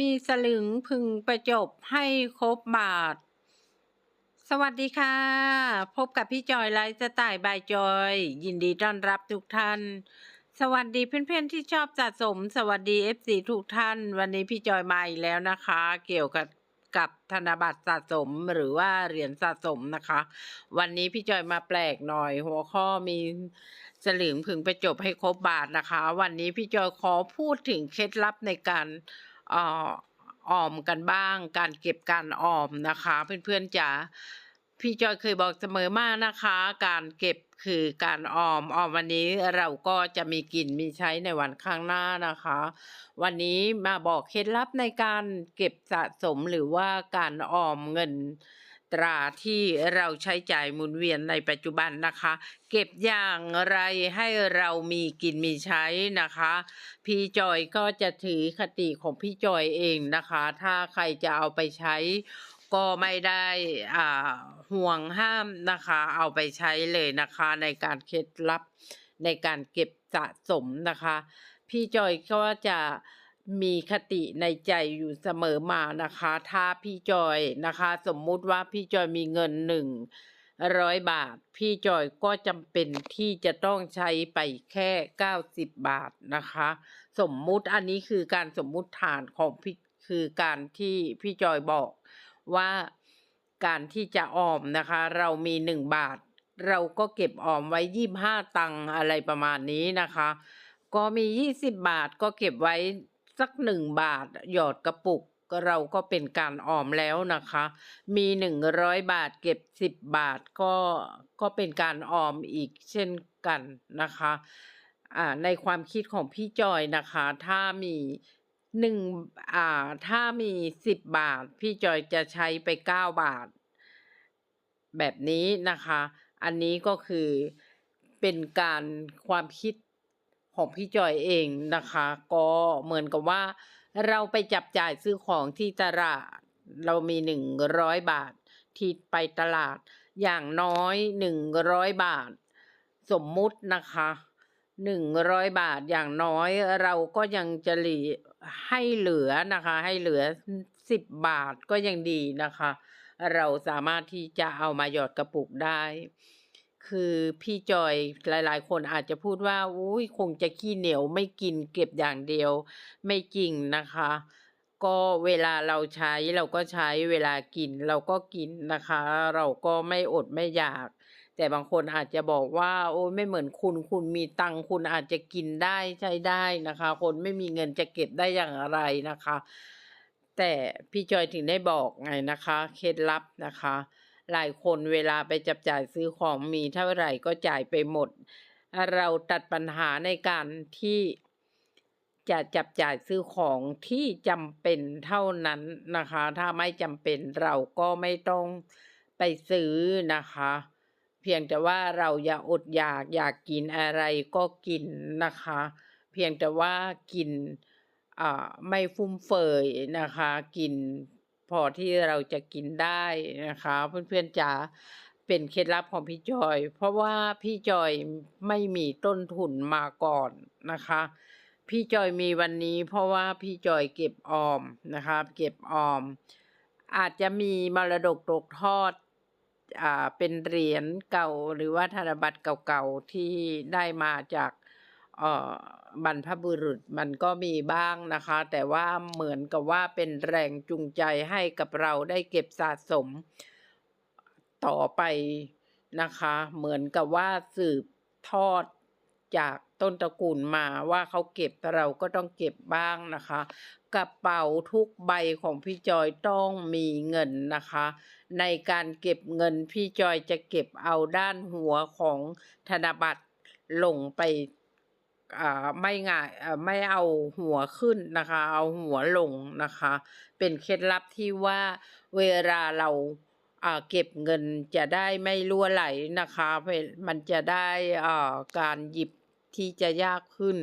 มีสลึงพึงประจบให้ครบบาท สวัสดีค่ะ พบกับพี่จอยไลฟ์สไตล์บายจอย ยินดีต้อนรับทุกท่าน สวัสดีเพื่อนๆที่ชอบสะสม สวัสดี FC ทุกท่าน วันนี้พี่จอยมาอีกแล้วนะคะ เกี่ยวกับกับธนบัตรสะสมหรือว่าเหรียญสะสมนะคะ วันนี้พี่จอยมาแปลกหน่อย หัวข้อมีสลึงพึงประจบให้ครบบาทนะคะ วันนี้พี่จอยขอพูดถึงเคล็ดลับในการ อออมกันบ้าง การเก็บการออมนะคะ เพื่อนๆจ๋าพี่จอยเคยบอกเสมอมานะคะ การเก็บคือการออมออมวันนี้เราก็จะมีกินมีใช้ในวันข้างหน้านะคะ วันนี้มาบอกเคล็ดลับในการเก็บสะสมหรือว่าการออมเงิน ตราที่เราใช้จ่ายหมุนเวียนในปัจจุบันนะคะ เก็บอย่างไรให้เรามีกินมีใช้นะคะ พี่จอยก็จะถือคติของพี่จอยเองนะคะ ถ้าใครจะเอาไปใช้ก็ไม่ได้อ่าห่วงห้ามนะคะ เอาไปใช้เลยนะคะในการเคล็ดลับในการเก็บสะสมนะคะ พี่จอยก็จะ มีคติในใจอยู่เสมอมานะคะ ถ้าพี่จอยนะคะ สมมุติว่าพี่จอยมีเงินหนึ่งร้อยบาท พี่จอยก็จำเป็นที่จะต้องใช้ไปแค่เก้าสิบบาทนะคะ สมมุติอันนี้คือการสมมุติฐานของพี่คือการที่พี่จอยบอกว่าการที่จะออมนะคะ เรามีหนึ่งบาท เราก็เก็บออมไว้ยี่ห้าตังอะไรประมาณนี้นะคะ ก็มียี่สิบบาทก็เก็บไว้ สักหนึ่งบาทหยอดกระปุกเราก็เป็นการออมแล้วนะคะ มีหนึ่งร้อยบาทเก็บสิบบาทก็ก็เป็นการออมอีกเช่นกันนะคะอ่าในความคิดของพี่จอยนะคะ ถ้ามีหนึ่งอ่าถ้ามีสิบบาท พี่จอยจะใช้ไปเก้าบาท แบบนี้นะคะ อันนี้ก็คือเป็นการความคิด ของพี่จอยเองนะคะ ก็เหมือนกับว่าเราไปจับจ่ายซื้อของที่ตลาด เรามีหนึ่งร้อยบาท ที่ไปตลาดอย่างน้อยหนึ่งร้อยบาท สมมุตินะคะหนึ่งร้อยบาทอย่างน้อยเราก็ยังจะหลือให้เหลือนะคะ ให้เหลือสิบบาทก็ยังดีนะคะ เราสามารถที่จะเอามาหยอดกระปุกได้ คือพี่จอยหลาย ๆ คนอาจจะพูดว่าอุ้ยคงจะขี้เหนียวไม่กินเก็บอย่างเดียวไม่จริงนะคะ ก็เวลาเราใช้เราก็ใช้เวลากินเราก็กินนะคะ เราก็ไม่อดไม่อยาก แต่บางคนอาจจะบอกว่า โอ้ยไม่เหมือนคุณคุณมีตังค์คุณอาจจะกินได้ใช้ได้นะคะ คนไม่มีเงินจะเก็บได้อย่างไรนะคะ แต่พี่จอยถึงได้บอกไงนะคะ เคล็ดลับนะคะ หลายคนเวลาไปจับจ่ายซื้อของมีเท่าไหร่ก็จ่ายไปหมด เราตัดปัญหาในการที่จะจับจ่ายซื้อของที่จำเป็นเท่านั้นนะคะ ถ้าไม่จำเป็นเราก็ไม่ต้องไปซื้อนะคะ เพียงแต่ว่าเราอย่าอดอยากอยากกินอะไรก็กินนะคะ เพียงแต่ว่ากินไม่ฟุ่มเฟือยนะคะ กิน พอที่เราจะกินได้นะคะ เพื่อนๆจ๋าเป็นเคล็ดลับของพี่จอย เพราะว่าพี่จอยไม่มีต้นทุนมาก่อนนะคะ พี่จอยมีวันนี้ เพราะว่าพี่จอยเก็บออมนะคะเก็บออม อาจจะมีมรดกตกทอดอ่าเป็นเหรียญเก่าหรือว่าธนบัตรเก่าๆที่ได้มาจาก เอ่อบรรพบุรุษมันก็มีบ้างนะคะ แต่ว่าเหมือนกับว่าเป็นแรงจูงใจให้กับเราได้เก็บสะสมต่อไปนะคะ เหมือนกับว่าสืบทอดจากต้นตระกูลมาว่าเขาเก็บเราก็ต้องเก็บบ้างนะคะ กระเป๋าทุกใบของพี่จอยต้องมีเงินนะคะ ในการเก็บเงินพี่จอยจะเก็บเอาด้านหัวของธนบัตรลงไป ไม่ง่ายไม่เอาหัวขึ้นนะคะ เอาหัวลงนะคะ เป็นเคล็ดลับที่ว่าเวลาเราเก็บเงินจะได้ไม่รั่วไหลนะคะ มันจะได้อ่าการหยิบที่จะยากขึ้น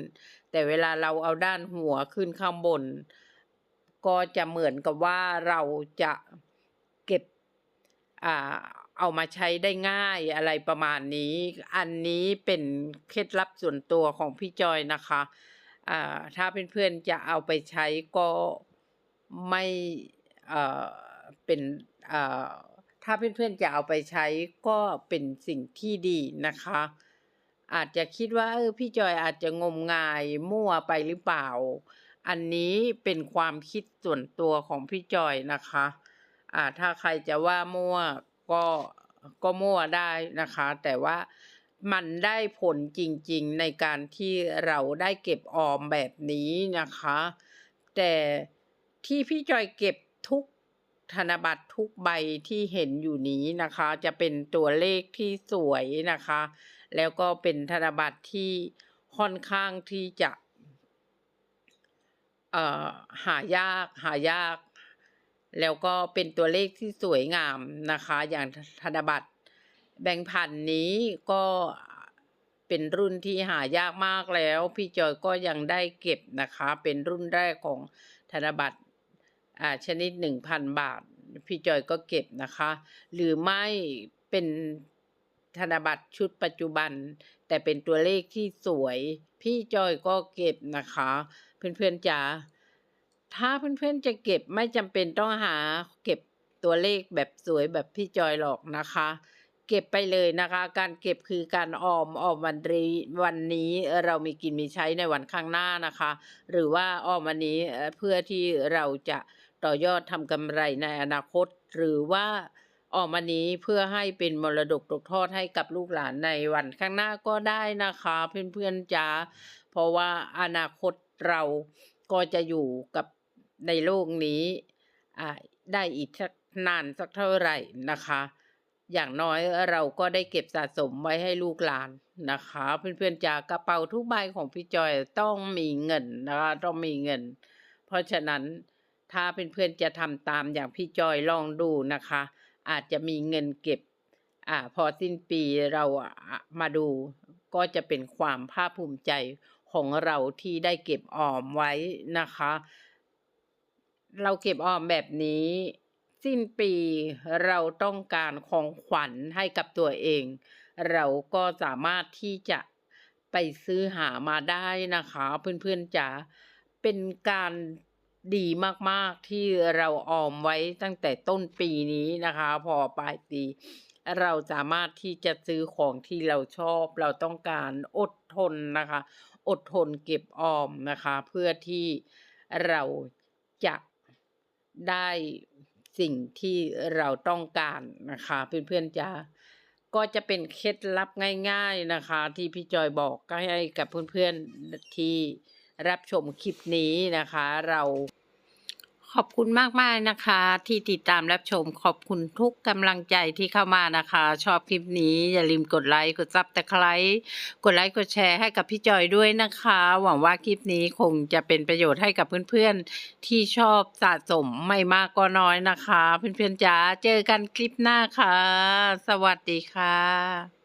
แต่เวลาเราเอาด้านหัวขึ้นข้างบน ก็จะเหมือนกับว่าเราจะเก็บอ่า เอามาใช้ได้ง่ายอะไรประมาณนี้ อันนี้เป็นเคล็ดลับส่วนตัวของพี่จอยนะคะอ่าถ้าเพื่อนๆจะเอาไปใช้ก็ไม่เอ่อเป็นเอ่อถ้าเพื่อนๆจะเอาไปใช้ก็เป็นสิ่งที่ดีนะคะ อาจจะคิดว่าเออพี่จอยอาจจะงมงายมั่วไปหรือเปล่า อันนี้เป็นความคิดส่วนตัวของพี่จอยนะคะอ่าถ้าใครจะว่ามั่ว ก็ก็มั่วได้นะคะ แต่ว่ามันได้ผลจริงๆในการที่เราได้เก็บออมแบบนี้นะคะ แต่ที่พี่จอยเก็บทุกธนบัตรทุกใบที่เห็นอยู่นี้นะคะ จะเป็นตัวเลขที่สวยนะคะ แล้วก็เป็นธนบัตรที่ค่อนข้างที่จะเอ่อหายากหายาก แล้วก็เป็นตัวเลขที่สวยงามนะคะ อย่างธนบัตรแบงค์พันนี้ก็เป็นรุ่นที่หายากมากแล้ว พี่จอยก็ยังได้เก็บนะคะ เป็นรุ่นแรกของธนบัตรอ่าชนิด 1,000 บาท พี่จอยก็เก็บนะคะ หรือไม่เป็นธนบัตรชุดปัจจุบัน แต่เป็นตัวเลขที่สวย พี่จอยก็เก็บนะคะ เพื่อนๆจ๋า ถ้าเพื่อนๆจะเก็บไม่จำเป็นต้องหาเก็บตัวเลขแบบสวยแบบพี่จอยหรอกนะคะ เก็บไปเลยนะคะ การเก็บคือการออมออมวันรีวันนี้เรามีกินมีใช้ในวันข้างหน้านะคะ หรือว่าออมวันนี้เพื่อที่เราจะต่อยอดทำกำไรในอนาคต หรือว่าออมวันนี้เพื่อให้เป็นมรดกตกทอดให้กับลูกหลานในวันข้างหน้าก็ได้นะคะ เพื่อนๆจ๋าเพราะว่าอนาคตเราก็จะอยู่กับ ในโลกนี้อ่าได้อีกสักนานสักเท่าไหร่นะคะ อย่างน้อยเราก็ได้เก็บสะสมไว้ให้ลูกหลานนะคะ เพื่อนๆจากกระเป๋าทุกใบของพี่จอยต้องมีเงินนะคะต้องมีเงิน เพราะฉะนั้นถ้าเพื่อนๆจะทำตามอย่างพี่จอยลองดูนะคะ อาจจะมีเงินเก็บอ่าพอสิ้นปีเรามาดูก็จะเป็นความภาคภูมิใจของเราที่ได้เก็บออมไว้นะคะ เราเก็บออมแบบนี้ สิ้นปีเราต้องการของขวัญให้กับตัวเอง เราก็สามารถที่จะไปซื้อหามาได้นะคะ เพื่อนๆจ๋าเป็นการดีมากๆที่เราออมไว้ตั้งแต่ต้นปีนี้นะคะ พอปลายปี เราสามารถที่จะซื้อของที่เราชอบ เราต้องการอดทนนะคะ อดทนเก็บออมนะคะ เพื่อที่เราจะ ได้สิ่งที่เราต้องการนะคะเพื่อนๆจะก็จะเป็นเคล็ดลับง่าย ๆนะคะ ที่พี่จอยบอกก็ให้กับเพื่อนๆที่รับชมคลิปนี้นะคะ เรา ขอบคุณมากๆนะคะ ที่ติดตามรับชมขอบคุณทุกกำลังใจที่เข้ามานะคะ ชอบคลิปนี้อย่าลืมกดไลค์กดซับตะไคร้กดไลค์กดแชร์ให้กับพี่จอยด้วยนะคะ หวังว่าคลิปนี้คงจะเป็นประโยชน์ให้กับเพื่อนๆ ที่ชอบสะสมไม่มากก็น้อยนะคะ เพื่อนๆจ๋าเจอกันคลิปหน้าค่ะ สวัสดีค่ะ